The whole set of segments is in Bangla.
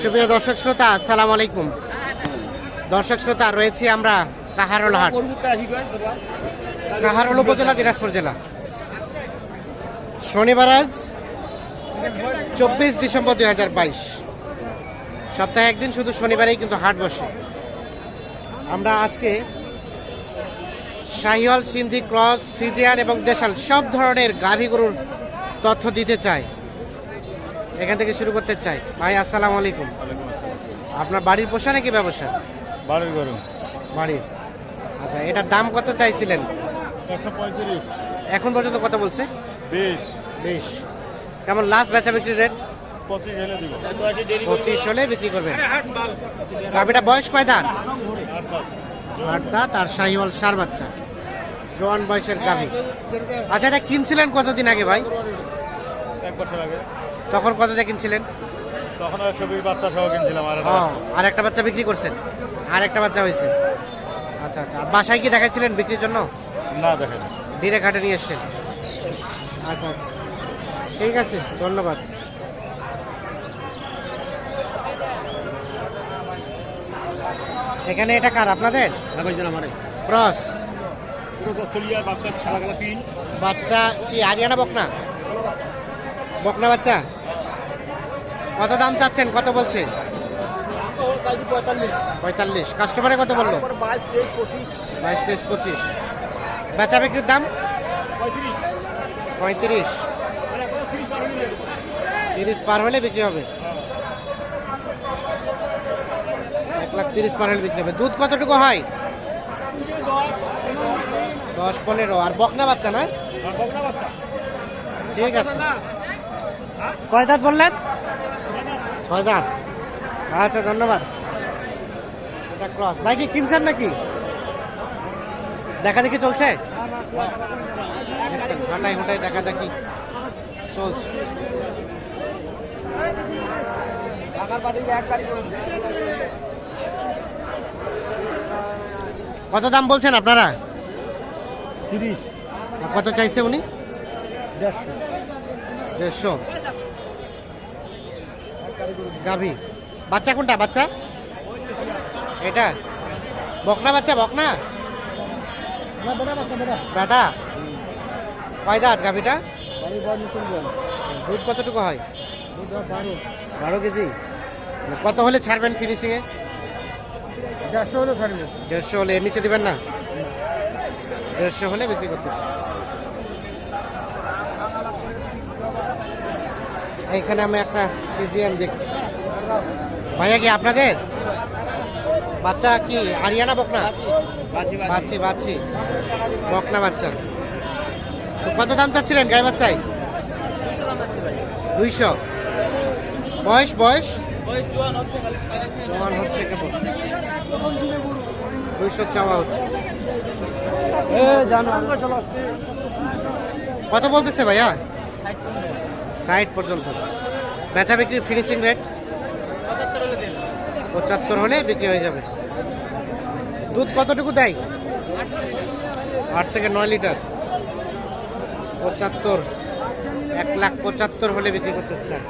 সুপ্রিয় দর্শক শ্রোতা, আসসালামু আলাইকুম। দর্শক শ্রোতা, রয়েছি আমরা কাহারোল হাট। কাহারোল উপজেলা, দিনাজপুর জেলা। শনিবার আজ, চব্বিশ ডিসেম্বর দুই হাজার বাইশ। সপ্তাহে একদিন শুধু শনিবারেই কিন্তু হাট বসে। আমরা আজকে শাহিওয়াল, সিন্ধি ক্রস, ফ্রিজিয়ান এবং দেশাল সব ধরনের গাভী গরুর তথ্য দিতে চাই। এখান থেকে শুরু করতে চাই। ভাই আসসালামু আলাইকুম। আপনার বাড়ির পোষা নাকি ব্যবসা? বাড়ির গরু। বাড়ির। আচ্ছা এটার দাম কত চাইছিলেন? এখন পর্যন্ত কত বলছে? বিশ। বেশ। কেমন লাস্ট বেচা বিক্রি রেট পঁচিশ হলে বিক্রি করবেন। গাভিটা বয়স কয় দাঁত? আট দাঁত। আর শাহিওয়াল সার বাচ্চা। জোয়ান বয়সের গাভি। আচ্ছা এটা কিনছিলেন কতদিন আগে ভাই? এক বছর আগে। তখন কত দিয়ে কিনছিলেন? তখন একশো বিশ বাচ্চা সহ কিনছিলাম আর আর একটা বাচ্চা বিক্রি করছেন? আর একটা বাচ্চা হয়েছে। আচ্ছা আচ্ছা। আর বাসায় কি দেখাচ্ছিলেন বিক্রির জন্য? না দেখেন ডিরে ঘাটে নিয়ে এসছেন। আচ্ছা আচ্ছা। ঠিক আছে ধন্যবাদ। এখানে এটা কার আপনাদের? ক্রস। বাচ্চা কি আরিয়ানা বকনা? বকনা বাচ্চা? কত দাম চাচ্ছেন? কত বলছে? পঁয়তাল্লিশ। কাস্টমারে কত বলল? বাইশ তেইশ পঁচিশ। বেচা বিক্রির দাম? পঁয়ত্রিশ। তিরিশ পার হলে বিক্রি হবে? এক লাখ তিরিশ পার হলে বিক্রি হবে। দুধ কতটুকু হয়? দশ পনেরো। আর বকনা বাচ্চা না? ঠিক আছে। কয় দাঁত বললেন? ছয় দাঁত আচ্ছা ধন্যবাদ। এটা ক্রস ভাই কি কিনছেন নাকি? দেখা দেখি চলছে? দেখছেন, হাঁটাই দেখা দেখি চলছে। কত দাম বলছেন আপনারা? তিরিশ। কত চাইছে উনি? দেড়শো। দেড়শো। গাভি। বাচ্চা কোনটা? বাচ্চা? এটা? বকনা বাচ্চা বকনা? বেটা কয় দাঁত গাভিটা? দুধ কতটুকু হয়? বারো। কেজি? কত হলে ছাড়বেন ফিনিশিংয়ে দেড়শো হলে ছাড়বে। দেড়শো হলে এর নিচে দিবেন না? দেড়শো হলে বিক্রি করতে চাই। এইখানে আমি একটা ফিজিয়ান দেখছি। ভাইয়া কি আপনাদের? বাচ্চা কি? আরিয়ানা বকনা? বাচ্চি বাচ্চি বকনা বাচ্চা। তো কত দাম চাচ্ছিলেন গায়ে বাচ্চায়? দুইশো। বয়স বয়স? হচ্ছে কেবল। দুইশো চাওয়া হচ্ছে। কত বলতেছে ভাইয়া? ষাট পর্যন্ত। বেচা বিক্রির ফিনিশিং রেট পঁচাত্তর হলে বিক্রি হয়ে যাবে। দুধ কতটুকু দেয়? আট থেকে নয় লিটার। পঁচাত্তর। এক লাখ পঁচাত্তর হলে বিক্রি করতে চায়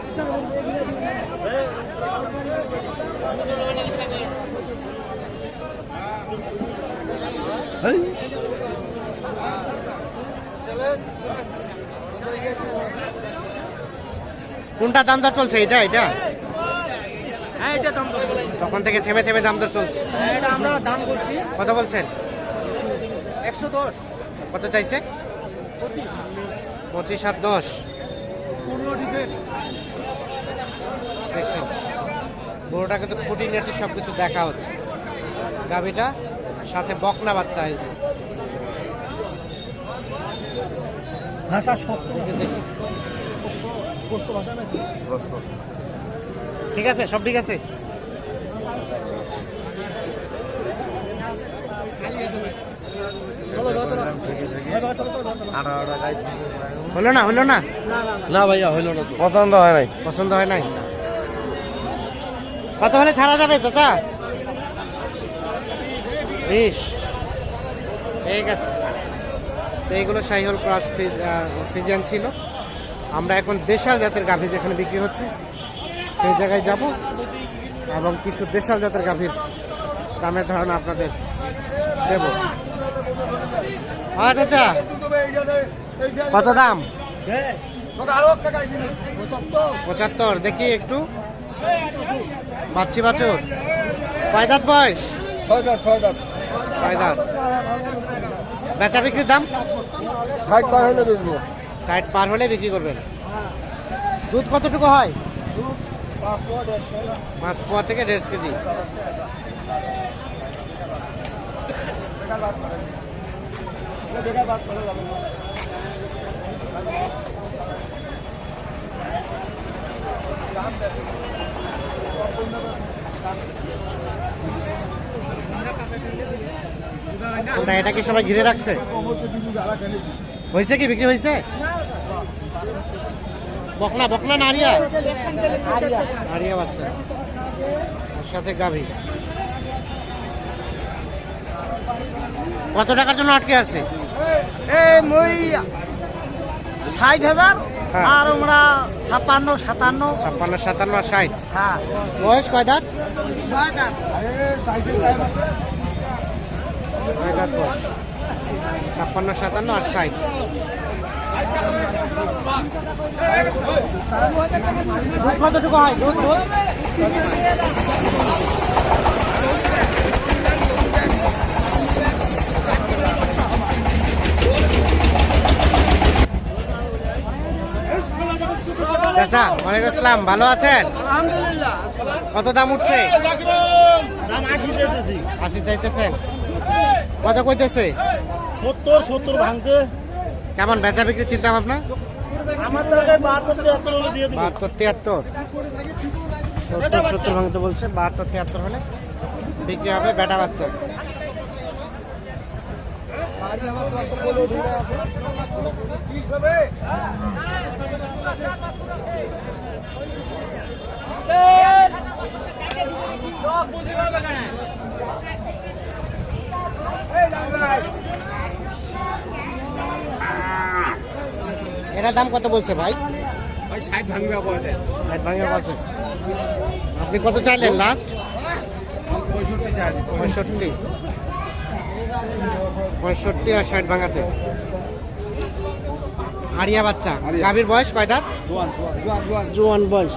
কোনটা দাম দর চলছে? এটা এটা? হ্যাঁ তখন থেকে থেমে থেমে দাম দর চলছে। হ্যাঁ আমরা দাম করছি। কত বলছেন? কত চাইছে? পঁচিশ। আর দশ। দেখছেন? গরুটা কিন্তু খুঁটিনাটি সব কিছু দেখা হচ্ছে। গাভিটা সাথে বকনা বাচ্চা হয়েছে ভাষা শক্ত দেখি পোস্ত ভাষা নাকি ঠিক আছে সব ঠিক আছে। হলো না হলো না না না? না না ভাইয়া হইল না পছন্দ হয় নাই। পছন্দ হয় নাই? কত হলে ছাড়া যাবে চাচা? বিশ ঠিক আছে। তো এইগুলো শাহিহল ক্রস ফ্রিজিয়ান ছিল। আমরা এখন দেশাল জাতের গাভী যেখানে বিক্রি হচ্ছে, সেই জায়গায় যাব এবং কিছু দেশাল জাতের গাভীর দামের ধারণা আপনাদের দেব। চাচা। কত দাম? পঁচাত্তর। দেখি একটু। বাচ্চি বাছুর। কয় বয়স? দাঁত? বেচা বিক্রির দাম? ষাট পার হলে বেচবো। ষাট পার হলে বিক্রি করবেন। দুধ কতটুকু হয়? পাঁচ পোয়া থেকে দেড় কেজি। এটা কি সবাই ঘিরে রাখছে? হয়েছে কি বিক্রি হয়েছে? বকনা বকনা না আরিয়া আরিয়া বাচ্চা। ওর সাথে গাভী। কত টাকার জন্য আটকে আছে? এই মই ষাট হাজার হ্যাঁ। আর আমরা ছাপ্পান্ন সাতান্ন। ছাপ্পান্ন সাতান্ন আর ষাট। হ্যাঁ। বয়স কয় দাঁত। ছয় দাঁত বয়স। ছাপ্পান্ন সাতান্ন আর ষাট। দুধ কতটুকু হয়? দুধ দুধ? চাচা ওয়ালাইকুম আসসালাম। ভালো আছেন? কত দাম উঠছে? আশি চাইতেছেন। কত কইতেছে? সত্তর সত্তর ভাঙতে কেমন বেচা বিক্রি চিন্তা ভাবনা? বাহাত্তর তিয়াত্তর সত্তর সত্তর ভাঙতে বলছে বাহাত্তর তিয়াত্তর হলে বিক্রি হবে বেটা বাচ্চা। এটার দাম কত বলছে ভাই? ষাট ভাঙবে বলছে আপনি কত চাইলেন লাস্ট পঁয়ষট্টি পঁয়ষট্টি। আর ষাট ভাঙাতে। আরিয়া বাচ্চা। গাভীর বয়স কয় দাঁত? জোয়ান বয়স।